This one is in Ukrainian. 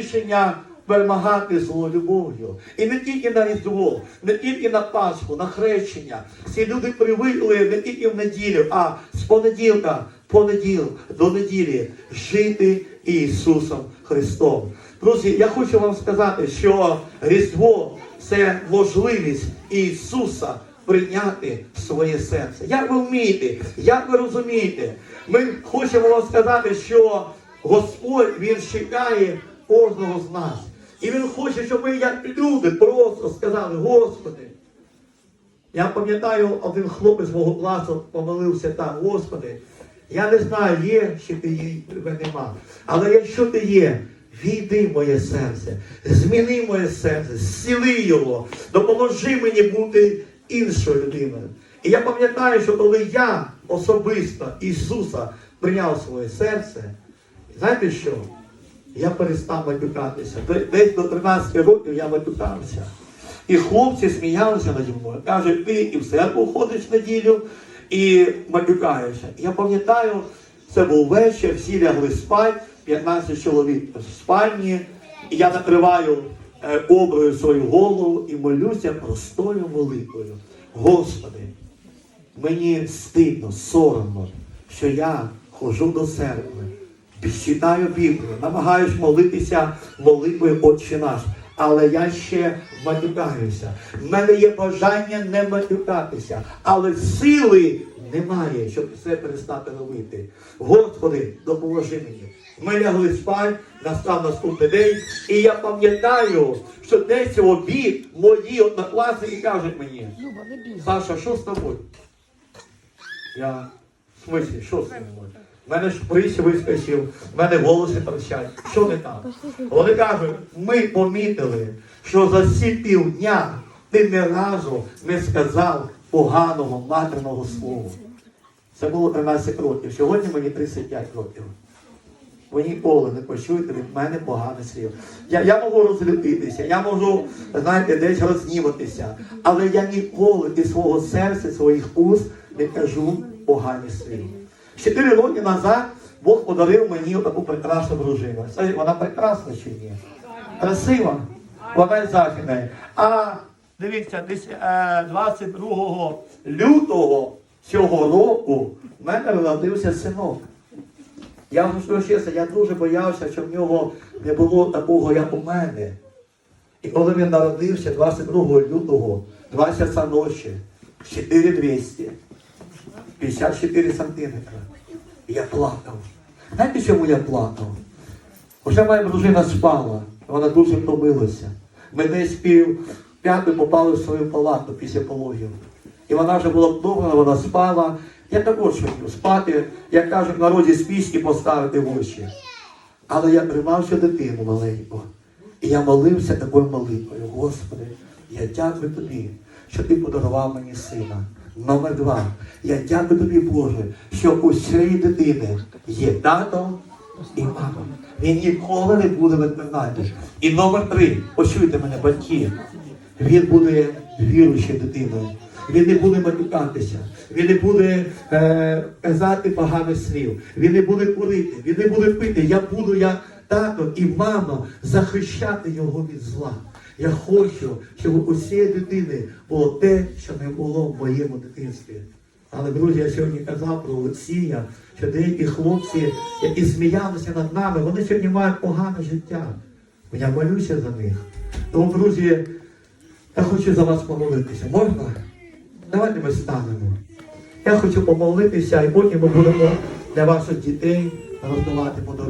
рішення перемагати зло любов'ю. І не тільки на Різдво, не тільки на Пасху, на хрещення. Всі люди привикли не тільки в неділю, а з понеділка, понеділ до неділі жити Ісусом Христом. Друзі, я хочу вам сказати, що Різдво це можливість Ісуса прийняти своє серце. Як ви вмієте, як ви розумієте, ми хочемо вам сказати, що Господь Він чекає кожного з нас. І Він хоче, щоб ми, як люди, просто сказали, Господи. Я пам'ятаю, один хлопець мого класу помолився так, Господи, я не знаю, є чи ти тебе нема. Але якщо ти є, війди в моє серце, зміни моє серце, зціли його, допоможи мені бути іншою людиною. І я пам'ятаю, що коли я особисто Ісуса прийняв своє серце, знаєте що? Я перестав матюкатися. Десь до 13 років я матюкався. І хлопці сміялися наді мною. Кажуть, ти і в церкву ходиш в неділю і матюкаєшся. Я пам'ятаю, це був вечір, всі лягли спати, 15 чоловік в спальні, і я накриваю е, оброю свою голову і молюся простою молитвою. Господи, мені стидно, соромно, що я ходжу до церкви, читаю Біблію, намагаюсь молитися молитвою Отче наш. Але я ще матюкаюся. В мене є бажання не матюкатися, але сили немає, щоб це перестати робити. Господи, допоможи мені. Ми лягли спати, настав наступний день, і я пам'ятаю, що десь в обід мої однокласники кажуть мені. Саша, що з тобою? Я в смислі, що з тобою? Мене ж прищ вискочив, в мене волоси торчать. Що не так? Вони кажуть, ми помітили, що за ці півдня ти ні разу не сказав поганого матерного слова. Це було 13 років. Сьогодні мені 35 років. Ви ніколи не почуєте від мене поганих слів. Я, я можу розлютитися, я можу, знаєте, десь розніватися, але я ніколи із свого серця, своїх уст не кажу погані слів. Чотири роки назад Бог подарив мені таку прекрасну дружину. Вона прекрасна чи ні? Красива. Вона із західної. А дивіться, десь е, 22 лютого цього року в мене народився синок. Я вам скажу чесно, я дуже боявся, щоб в нього не було такого, як у мене. І коли він народився 22 лютого, 2 часа ночі, 4200, 54 сантиметри, я плакав. Знаєте, чому я плакав? Вже моя дружина спала, вона дуже втомилася. Ми десь пів п'ятої попали в свою палату після пологів. І вона вже була втомлена, вона спала. Я також хотів спати, як кажуть, в народі спічки поставити в очі. Але я тримав ще дитину маленьку. І я молився такою молитвою. Господи, я дякую тобі, що ти подарував мені сина. Номер два. Я дякую тобі, Боже, що у цієї дитини є тато і мама. Він ніколи не буде відповідати. І номер три. Почуйте мене, батьки. Він буде віруючою дитиною. Він не буде матюкатися, він не буде е, казати поганих слів, він не буде курити, він не буде пити. Я буду, як тато і мама, захищати його від зла. Я хочу, щоб у цієї дитини було те, що не було в моєму дитинстві. Але, друзі, я сьогодні казав про Олексія, що деякі хлопці, які сміялися над нами, вони сьогодні мають погане життя. Я молюся за них. Тому, друзі, я хочу за вас помолитися. Можна? Давайте ми станемо. Я хочу помолитися, і потім ми будемо для ваших дітей роздавати подарунки.